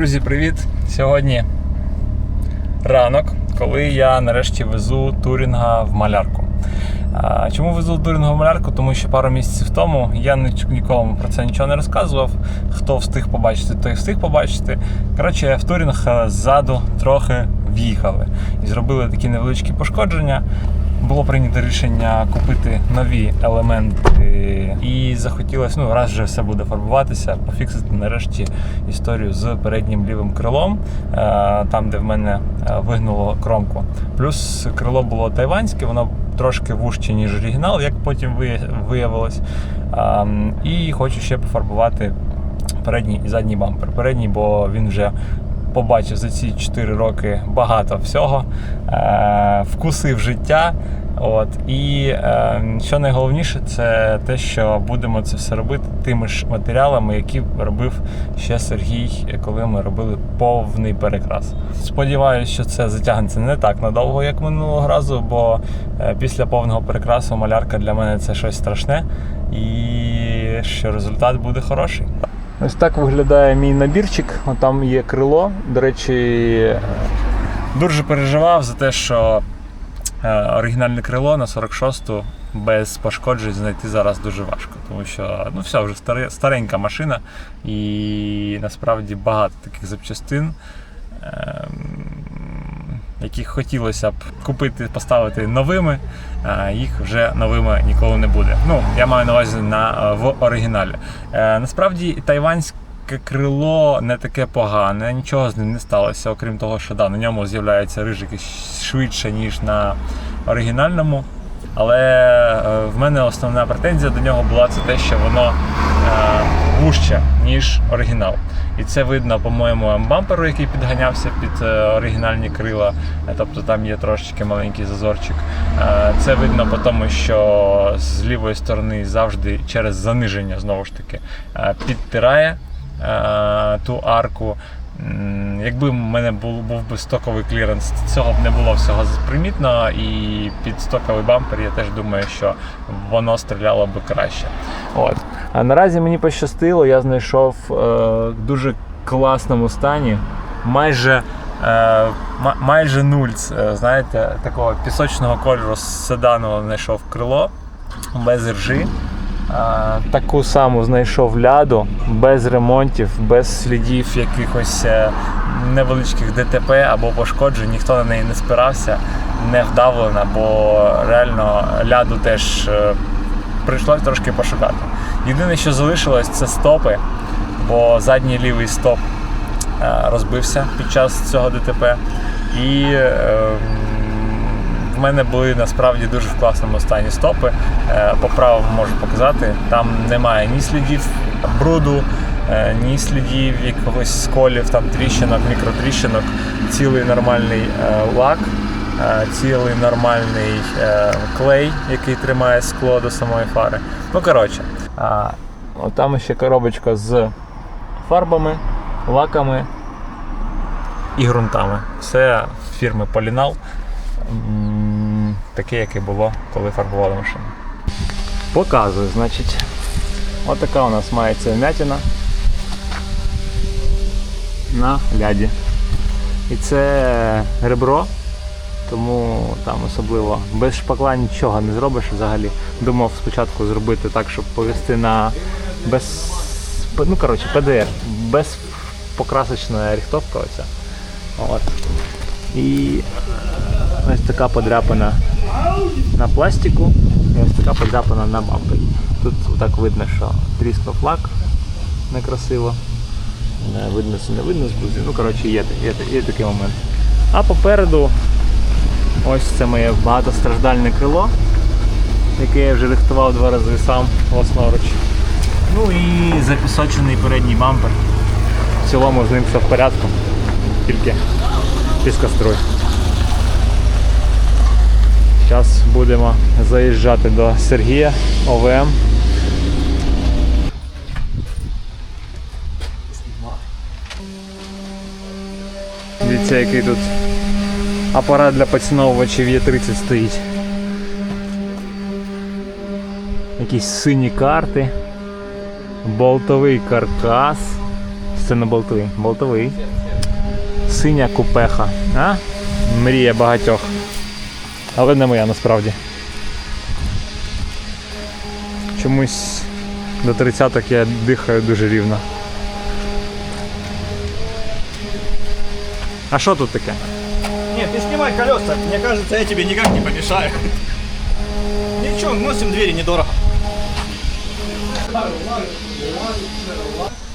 Друзі, привіт! Сьогодні ранок, коли я нарешті везу турінга в малярку. Чому везу турінга в малярку? Тому що пару місяців тому я нікому про це нічого не розказував. Хто встиг побачити, той встиг побачити. Коротше, в турінг е, ззаду трохи в'їхали і зробили такі невеличкі пошкодження. Було прийнято рішення купити нові елементи, і захотілося, ну раз вже все буде фарбуватися, пофіксити нарешті історію з переднім лівим крилом, е, там де в мене е, вигнуло кромку. Плюс крило було тайванське, воно трошки вужче, ніж оригінал, як потім виявилось. І хочу ще пофарбувати передній і задній бампер. Передній, бо він вже побачив за ці 4 роки багато всього, е, вкусив життя. От, і е, що найголовніше, це те, що будемо це все робити тими ж матеріалами, які робив ще Сергій, коли ми робили повний перекрас. Сподіваюся, що це затягнеться не так надовго, як минулого разу, бо е, після повного перекрасу малярка для мене це щось страшне, і що результат буде хороший. Ось так виглядає мій набірчик. Там є крило. До речі, дуже переживав за те, що е, оригінальне крило на 46-ту без пошкоджень знайти зараз дуже важко. Тому що ну, все, вже старенька машина, і насправді багато таких запчастин. Яких хотілося б купити, поставити новими, їх вже новими ніколи не буде. Ну, я маю на увазі на, в оригіналі. Е, насправді тайванське крило не таке погане, нічого з ним не сталося, окрім того, що да, на ньому з'являються рижики швидше, ніж на оригінальному. Але е, в мене основна претензія до нього була це те, що воно е, ніж оригінал. І це видно, по-моєму, бамперу, який підганявся під е, оригінальні крила. Е, Тобто там є трошечки маленький зазорчик. Е, Це видно по тому, що з лівої сторони завжди через заниження знову ж таки підтирає ту арку. Якби в мене був, був би стоковий кліренс, цього б не було всього примітно, і під стоковий бампер я теж думаю, що воно стріляло би краще. От. А наразі мені пощастило, я знайшов е, в дуже класному стані, майже, е, ма- майже нульц, е, знаєте, такого пісочного кольору з седану знайшов крило без ржи. А, Таку саму знайшов ляду без ремонтів, без слідів якихось е, невеличких ДТП або пошкоджень. Ніхто на неї не спирався, не вдавлена, бо реально ляду теж е, прийшлось трошки пошукати. Єдине, що залишилось, це стопи, бо задній лівий стоп е, розбився під час цього ДТП. І е, в мене були насправді дуже в класному стані стопи. Е, По праву можу показати. Там немає ні слідів бруду, е, ні слідів якогось сколів, там тріщинок, мікротріщинок, цілий нормальний е, лак, цілий нормальний клей, який тримає скло до самої фари. Ну коротше, там ще коробочка з фарбами, лаками і ґрунтами. Все фірми Полінал. Таке, яке було, коли фарбували машину. Показую, значить. Отака у нас мається вмятина на ляді. І це ребро, тому там особливо без шпакла нічого не зробиш взагалі. Думав спочатку зробити так, щоб повести на без. Ну, коротше, ПДР, без покрасочна рихтовка оця. От. І ось така подряпина на пластику і ось така подряпина на бампері. Тут так видно, що тріснув лак некрасиво. Не видно це не видно з близу. Ну, коротше, є, є, є такий момент. А попереду ось це моє багатостраждальне крило, яке я вже рихтував два рази сам власноруч. Ну і запісочений передній бампер. В цілому з ним все в порядку. Тільки піскоструй. Зараз будемо заїжджати до Сергія ОВМ. Дивіться, який тут апарат для поціновувачів Є30 стоїть. Якісь сині карти, болтовий каркас, Це не болтовий. Болтовий. Синя купеха. А? Мрія багатьох. Але не моя насправді. Чомусь до 30-х я дихаю дуже рівно. А що тут таке? Нет, ты снимай колеса. Мне кажется, я тебе никак не помешаю. Ничего, носим двери недорого.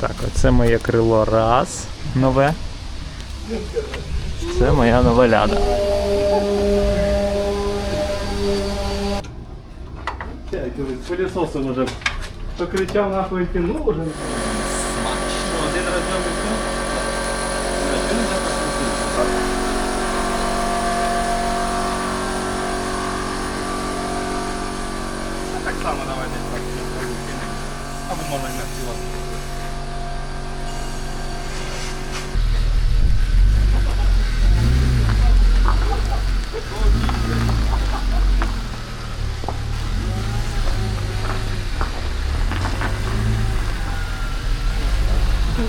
Так, оце моє крило раз нове. Це моя нова ляда. Пилісосом уже покричал нахуй кинул вже.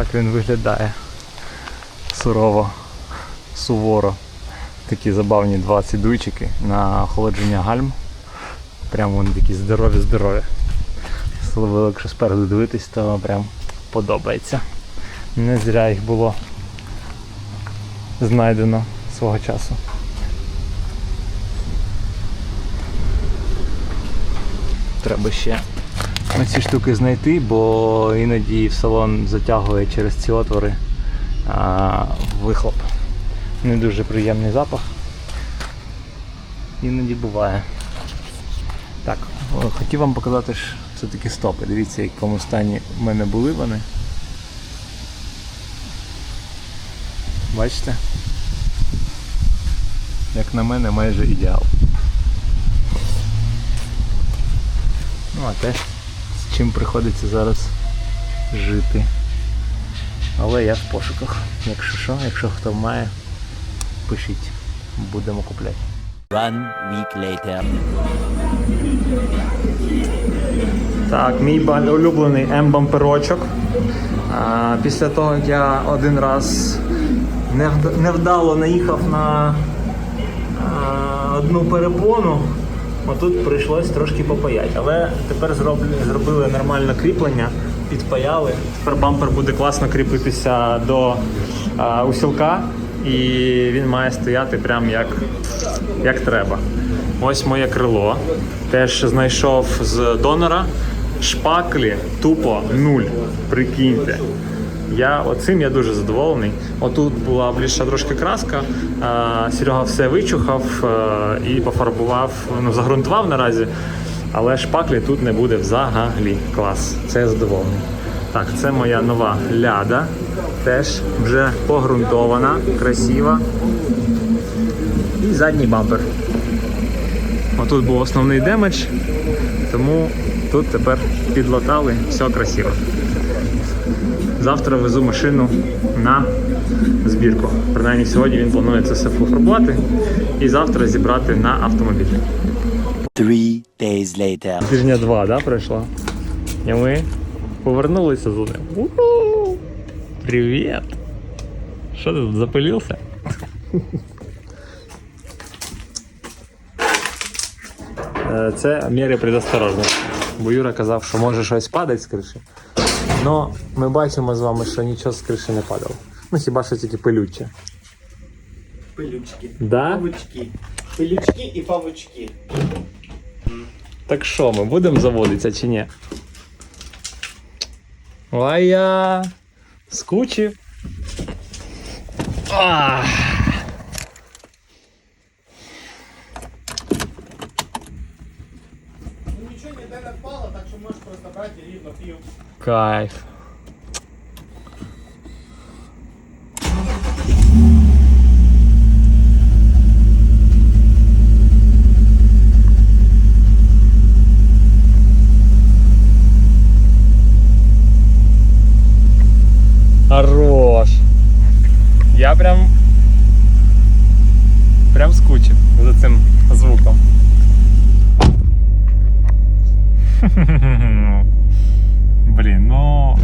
Так він виглядає. Сурово, суворо. Такі забавні два сідуйчики на охолодження гальм. Прям вони такі здорові-здорові. Особливо, якщо спереду дивитись, то прям подобається. Не зря їх було знайдено свого часу. Треба ще ці штуки знайти, бо іноді в салон затягує через ці отвори а, вихлоп. Не дуже приємний запах. Іноді буває. Так, хотів вам показати ж все-таки стопи. Дивіться, в якому стані в мене були вони. Бачите? Як на мене, майже ідеал. Ну а те, з чим приходиться зараз жити. Але я в пошуках. Якщо що, якщо хто має, пишіть. Будемо купляти. One week later. Так, мій улюблений М-бамперочок. Після того, як я один раз невдало наїхав на одну перепону, отут прийшлось трошки попаяти. Але тепер зробили нормальне кріплення, підпаяли. Тепер бампер буде класно кріпитися до а, усілка, і він має стояти прям як, як треба. Ось моє крило. Теж знайшов з донора. Шпаклі тупо нуль. Прикиньте. Я оцим я дуже задоволений. Отут була ближча трошки краска. Серега все вичухав е, і пофарбував, ну загрунтував наразі. Але шпаклі тут не буде взагалі. Клас. Це задоволений. Так, це моя нова ляда. Теж вже погрунтована, красива. І задній бампер. Отут був основний демедж, тому тут тепер підлатали, все красиво. Завтра везу машину на збірку. Принаймні сьогодні він планує це все пофарбувати і завтра зібрати на автомобіль. Three days later. Тижня два, да, пройшло? І ми повернулися з ним. Привіт! Що ти тут запилився? Е, Це міри предосторожності. Бо Юра казав, що може щось падати з криші. Но ми бачимо з вами, що нічого з криші не падало. Ну хіба що тільки пилюче. Пылючки. Да? Павучки. Пылючки и павучки. Так що, ми будемо заводитися чи ні? А я скучив. Ах. Ничего не так что можешь просто брать и рівно пів. Кайф. Хорош. Я прям прям скучив за цим звуком. Блін, ну.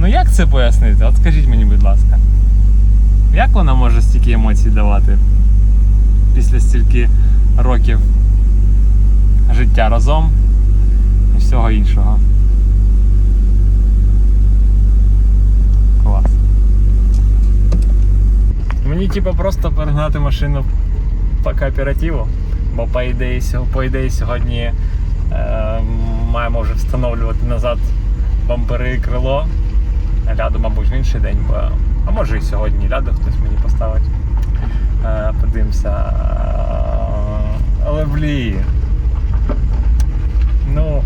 Ну як це пояснити? От скажіть мені, будь ласка. Як вона може стільки емоцій давати після стільки років життя разом і всього іншого? Клас. Мені типу просто перегнати машину по кооперативу, бо по ідеї, по ідеї сьогодні е, маємо вже встановлювати назад бампери і крило. Ляду, мабуть, в інший день, бо, а може і сьогодні ляду хтось мені поставить. Е, подивимося. Але блін. Ну,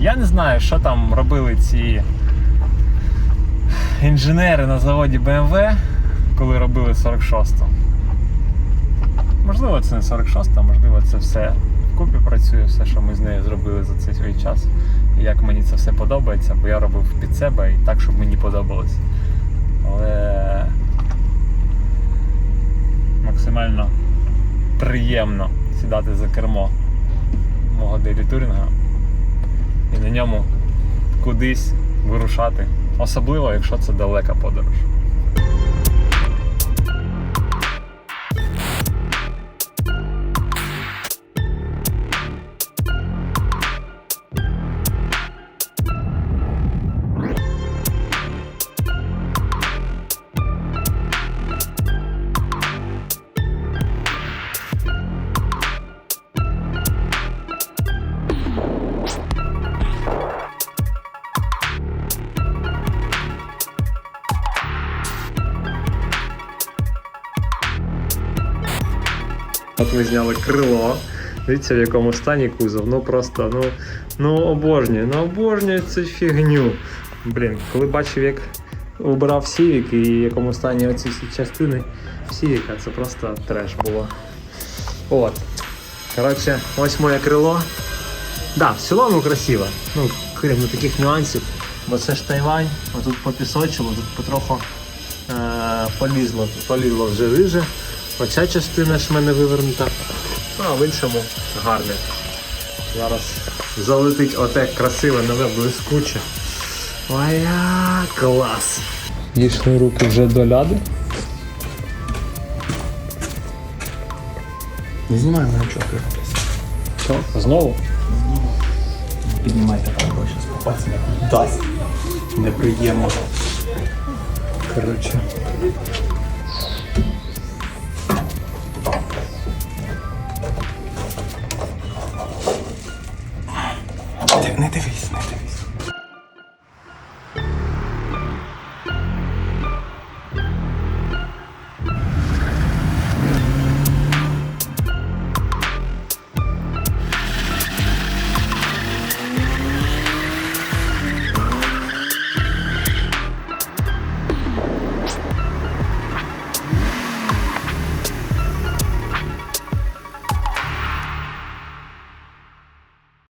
я не знаю, що там робили ці інженери на заводі BMW, коли робили 46-ту. Можливо, це не 46, а можливо, це все вкупі працює, все, що ми з нею зробили за цей свій час. І як мені це все подобається, бо я робив під себе і так, щоб мені подобалось. Але максимально приємно сідати за кермо мого дейлі турінга і на ньому кудись вирушати. Особливо, якщо це далека подорож. От ми зняли крило. Дивіться, в якому стані кузов. Ну просто, ну, ну обожнюю, ну обожнюю цю фігню. Блін, коли бачив, як убирав Сівік і в якому стані оці всі частини Сівіка, це просто треш було. От. Коротше, ось моє крило. Да, в цілому красиво. Ну, крім таких нюансів. Бо це ж Тайвань, отут попісочило, тут потроху е- полізло, полізло вже риже. Оця частина ж в мене вивернута, ну, а в іншому гарне. Зараз залетить оте красиве, нове блискуче. Ой-я, клас! Дійшли руки вже до ляди. Не знімай мене чого Що, знову? Піднімайте зараз попасти на дасть. Неприємно. Коротше.